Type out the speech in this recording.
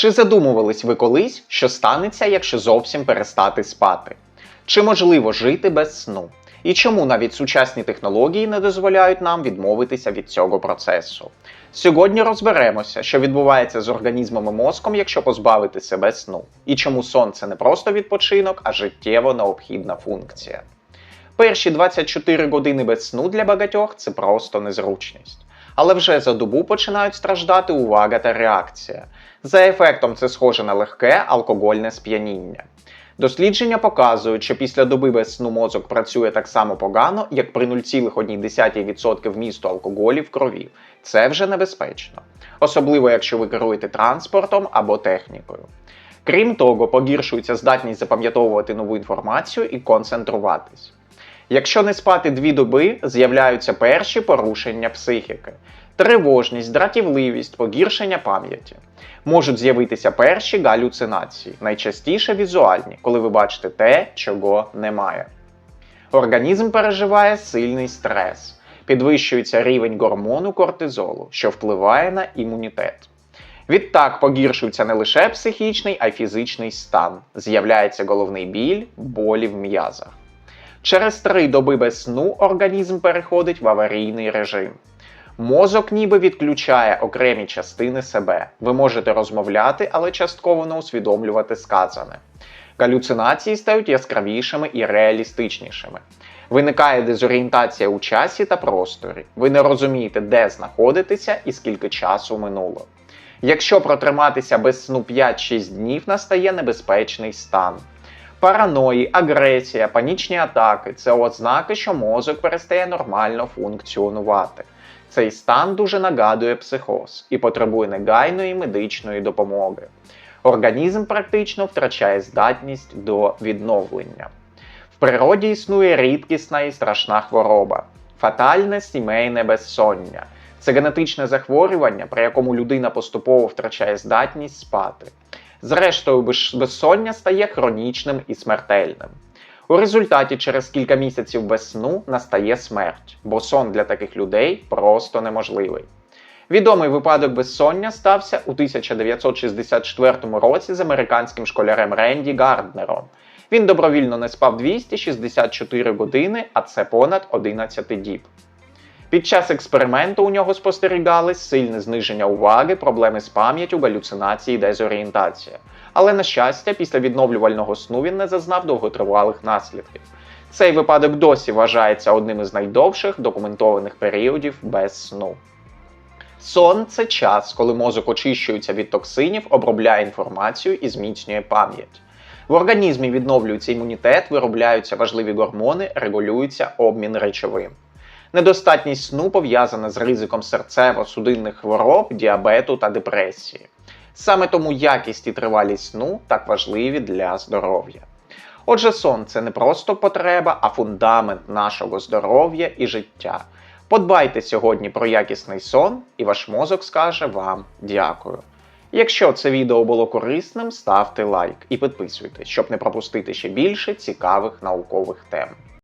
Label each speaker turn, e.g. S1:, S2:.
S1: Чи задумувались ви колись, що станеться, якщо зовсім перестати спати? Чи можливо жити без сну? І чому навіть сучасні технології не дозволяють нам відмовитися від цього процесу? Сьогодні розберемося, що відбувається з організмом і мозком, якщо позбавити себе сну, і чому сон це не просто відпочинок, а життєво необхідна функція. Перші 24 години без сну для багатьох це просто незручність. Але вже за добу починають страждати увага та реакція. За ефектом це схоже на легке алкогольне сп'яніння. Дослідження показують, що після доби без сну мозок працює так само погано, як при 0,1% вмісту алкоголю в крові. Це вже небезпечно, особливо якщо ви керуєте транспортом або технікою. Крім того, погіршується здатність запам'ятовувати нову інформацію і концентруватись. Якщо не спати дві доби, з'являються перші порушення психіки, тривожність, дратівливість, погіршення пам'яті. Можуть з'явитися перші галюцинації, найчастіше візуальні, коли ви бачите те, чого немає. Організм переживає сильний стрес, підвищується рівень гормону кортизолу, що впливає на імунітет. Відтак погіршується не лише психічний, а й фізичний стан. З'являється головний біль, болі в м'язах. Через три доби без сну організм переходить в аварійний режим. Мозок ніби відключає окремі частини себе. Ви можете розмовляти, але частково не усвідомлювати сказане. Галюцинації стають яскравішими і реалістичнішими. Виникає дезорієнтація у часі та просторі. Ви не розумієте, де знаходитеся і скільки часу минуло. Якщо протриматися без сну 5-6 днів, настає небезпечний стан. Параної, агресія, панічні атаки це ознаки, що мозок перестає нормально функціонувати. Цей стан дуже нагадує психоз і потребує негайної медичної допомоги. Організм практично втрачає здатність до відновлення. В природі існує рідкісна і страшна хвороба фатальне сімейне безсоння. Це генетичне захворювання, при якому людина поступово втрачає здатність спати. Зрештою, безсоння стає хронічним і смертельним. У результаті через кілька місяців без сну настає смерть, бо сон для таких людей просто неможливий. Відомий випадок безсоння стався у 1964 році з американським школярем Ренді Гарднером. Він добровільно не спав 264 години, а це понад 11 діб. Під час експерименту у нього спостерігались сильне зниження уваги, проблеми з пам'яттю, галюцинації, дезорієнтація. Але, на щастя, після відновлювального сну він не зазнав довготривалих наслідків. Цей випадок досі вважається одним із найдовших документованих періодів без сну. Сон це час, коли мозок очищується від токсинів, обробляє інформацію і зміцнює пам'ять. В організмі відновлюється імунітет, виробляються важливі гормони, регулюється обмін речовин. Недостатність сну пов'язана з ризиком серцево-судинних хвороб, діабету та депресії. Саме тому якість і тривалість сну так важливі для здоров'я. Отже, сон це не просто потреба, а фундамент нашого здоров'я і життя. Подбайте сьогодні про якісний сон, і ваш мозок скаже вам дякую. Якщо це відео було корисним, ставте лайк і підписуйтесь, щоб не пропустити ще більше цікавих наукових тем.